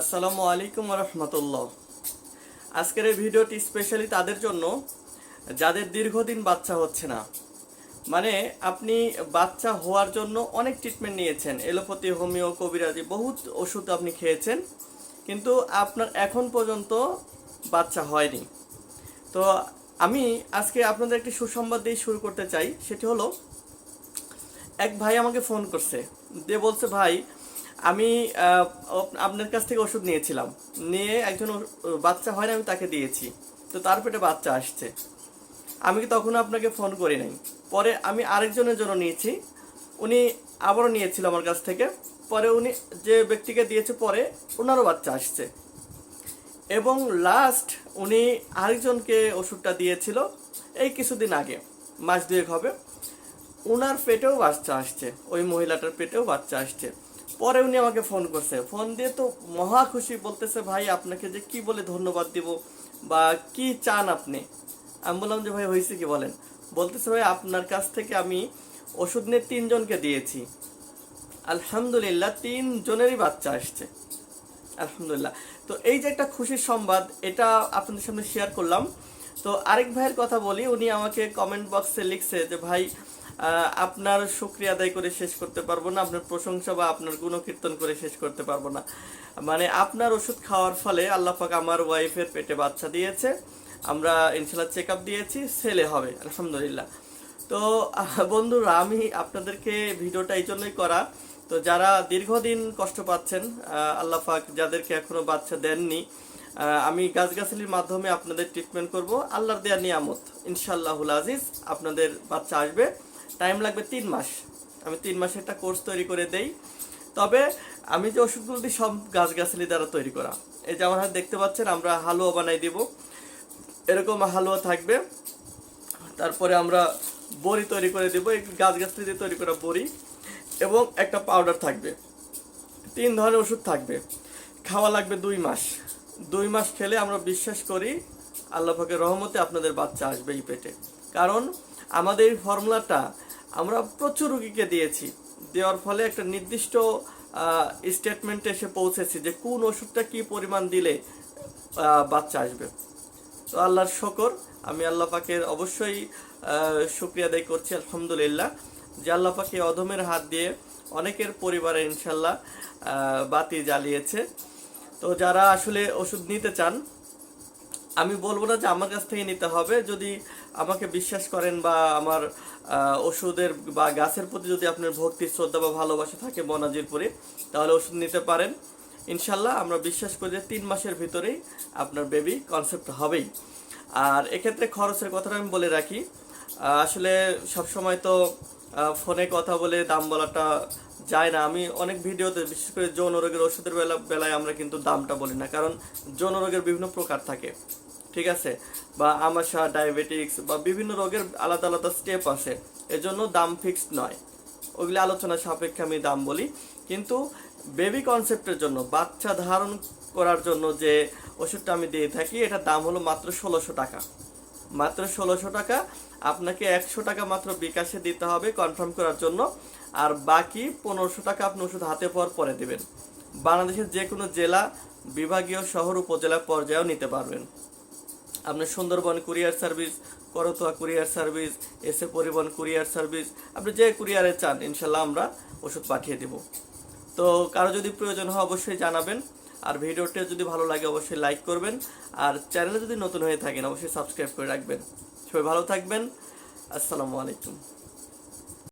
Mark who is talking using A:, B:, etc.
A: আসসালামু আলাইকুম রহমতুল্লাহ। আজকের এই ভিডিওটি স্পেশালি তাদের জন্য, যাদের দীর্ঘদিন বাচ্চা হচ্ছে না। মানে আপনি বাচ্চা হওয়ার জন্য অনেক ট্রিটমেন্ট নিয়েছেন, এলোপ্যাথি, হোমিও, কবিরাজি, বহুত ওষুধ আপনি খেয়েছেন, কিন্তু আপনার এখন পর্যন্ত বাচ্চা হয়নি। তো আমি আজকে আপনাদের একটি সুসংবাদ দিয়ে শুরু করতে চাই, সেটি হলো, এক ভাই আমাকে ফোন করছে। দিয়ে বলছে, ভাই আমি আপনার কাছ থেকে ওষুধ নিয়েছিলাম। নিয়ে একজন বাচ্চা হয় না, আমি তাকে দিয়েছি। তো তার পেটে বাচ্চা আসছে। আমি কি তখন আপনাকে ফোন করি নাই? পরে আমি আরেকজনের জন্য নিয়েছি। উনি আবারও নিয়েছিল আমার কাছ থেকে। পরে উনি যে ব্যক্তিকে দিয়েছে, পরে ওনারও বাচ্চা আসছে। এবং লাস্ট উনি আরেকজনকে ওষুধটা দিয়েছিল এই কিছুদিন আগে, মাস দুয়েক হবে। ওনার পেটেও বাচ্চা আসছে। ওই মহিলাটার পেটেও বাচ্চা আসছে। পরে উনি আমাকে ফোন করছে। ফোন দিয়ে তো মহা খুশি, বলতেছে, ভাই, আপনাকে যে কি বলে ধন্যবাদ দিব বা কি চান আপনি? আমি বললাম যে, ভাই, হয়েছে কি বলেন? বলতেছে, ভাই, আপনার কাছ থেকে আমি ওষুধ নিয়ে তিনজনকে দিয়েছি। আলহামদুলিল্লাহ, তিনজনেরই বাচ্চা আসছে। আলহামদুলিল্লাহ। তো এই যে একটা খুশির সংবাদ, এটা আপনাদের সামনে শেয়ার করলাম। তো আরেক ভাইয়ের কথা বলি, উনি আমাকে কমেন্ট বক্সে লিখছে যে, ভাই আপনার শুক্রিয়া আদায় করে শেষ করতে পারব না আপনার প্রশংসা বা আপনার গুণকীর্তন করে শেষ করতে পারব না। মানে আপনার ওষুধ খাওয়ার ফলে আল্লাহ পাক আমার ওয়াইফের পেটে বাচ্চা দিয়েছে আমরা ইনশাল্লাহ চেক আপ দিয়েছি ছেলে হবে আলহামদুলিল্লাহ। তো বন্ধুরা আমি আপনাদেরকে ভিডিওটা এই জন্যই করা তো যারা দীর্ঘদিন কষ্ট পাচ্ছেন আহ, আল্লাহ পাক যাদেরকে এখনও বাচ্চা দেননি আমি গাছগাছালির মাধ্যমে আপনাদের ট্রিটমেন্ট করব আল্লাহর দেয়া নিয়ামত ইনশাল্লাহুল আজিজ আপনাদের বাচ্চা আসবে। টাইম লাগবে তিন মাস। আমি তিন মাসের একটা কোর্স তৈরি করে দেই। তবে আমি যে ওষুধগুলো দিই, সব গাছগাছালি দ্বারা তৈরি করা। এই যে আমার হাতে দেখতে পাচ্ছেন, আমরা হালুয়া বানাই দিব। এরকম হালুয়া থাকবে। তারপরে আমরা বড়ি তৈরি করে দেবো। এই গাছগাছলি দিয়ে তৈরি করা বড়ি এবং একটা পাউডার থাকবে। তিন ধরনের ওষুধ থাকবে। খাওয়া লাগবে দুই মাস। দুই মাস খেলে আমরা বিশ্বাস করি, আল্লাহ রহমতে আপনাদের বাচ্চা আসবে এই পেটে। কারণ আমাদের এই ফর্মুলাটা আমরা প্রচুর রুগীকে দিয়েছি। দেওয়ার ফলে একটা নির্দিষ্ট স্টেটমেন্টে এসে পৌঁছেছি যে কোন ওষুধটা কি পরিমাণ দিলে বাচ্চা আসবে। তো আল্লাহর শকর আমি আল্লাহ পাকের অবশ্যই আহ, শুক্রিয়া আদায় করছি আলহামদুলিল্লাহ যে আল্লাহ পাকে অধমের হাত দিয়ে অনেকের পরিবারে ইনশাল্লাহ বাতি জ্বালিয়েছে। তো যারা আসলে ওষুধ নিতে চান আমি বলব না যে আমার কাছ থেকে নিতে হবে। যদি আমাকে বিশ্বাস করেন বা আমার ওষুধের বা গাছের প্রতি যদি আপনার ভক্তি, শ্রদ্ধা বা ভালোবাসা থাকে বনাজির পরে, তাহলে ওষুধ নিতে পারেন। ইনশাল্লাহ আমরা বিশ্বাস করি যে তিন মাসের ভিতরেই আপনার বেবি কনসেপ্ট হবেই। আর এক্ষেত্রে খরচের কথাটা আমি বলে রাখি। আসলে সবসময় তো ফোনে কথা বলে দাম বলাটা যায় না। আমি অনেক ভিডিওতে, বিশেষ করে যৌন রোগের ওষুধের বেলা, বেলায় আমরা কিন্তু দামটা বলি না, কারণ যৌন রোগের বিভিন্ন প্রকার থাকে, ঠিক আছে? বা আমাশা, ডায়াবেটিক্স, বা বিভিন্ন রোগের আলাদা আলাদা স্টেপ আছে। এজন্য দাম ফিক্সড নয়। ওগুলি আলোচনা সাপেক্ষে আমি দাম বলি। কিন্তু বেবি কনসেপ্টের জন্য, বাচ্চা ধারণ করার জন্য যে ওষুধটা আমি দিয়ে থাকি, এটার দাম হলো মাত্র ষোলোশো টাকা। মাত্র ষোলোশো টাকা। আপনাকে একশো টাকা মাত্র বিকাশে দিতে হবে কনফার্ম করার জন্য। আর বাকি পনেরোশো টাকা আপনি ওষুধ হাতে পাওয়ার পরে দেবেন। বাংলাদেশের যে কোনো জেলা, বিভাগীয় শহর, উপজেলা পর্যায়েও নিতে পারবেন। আপনি Sundarban courier service, Karatoya courier service, S A Paribahan courier service, আপনি যে কুরিয়ারে চান, ইনশাল্লাহ আমরা ওষুধ পাঠিয়ে দেব। তো কারও যদি প্রয়োজন হয়, অবশ্যই জানাবেন। আর ভিডিওটা যদি ভালো লাগে, অবশ্যই লাইক করবেন। আর চ্যানেলে যদি নতুন হয়ে থাকেন, অবশ্যই সাবস্ক্রাইব করে রাখবেন। সবাই ভালো থাকবেন। আসসালামু আলাইকুম।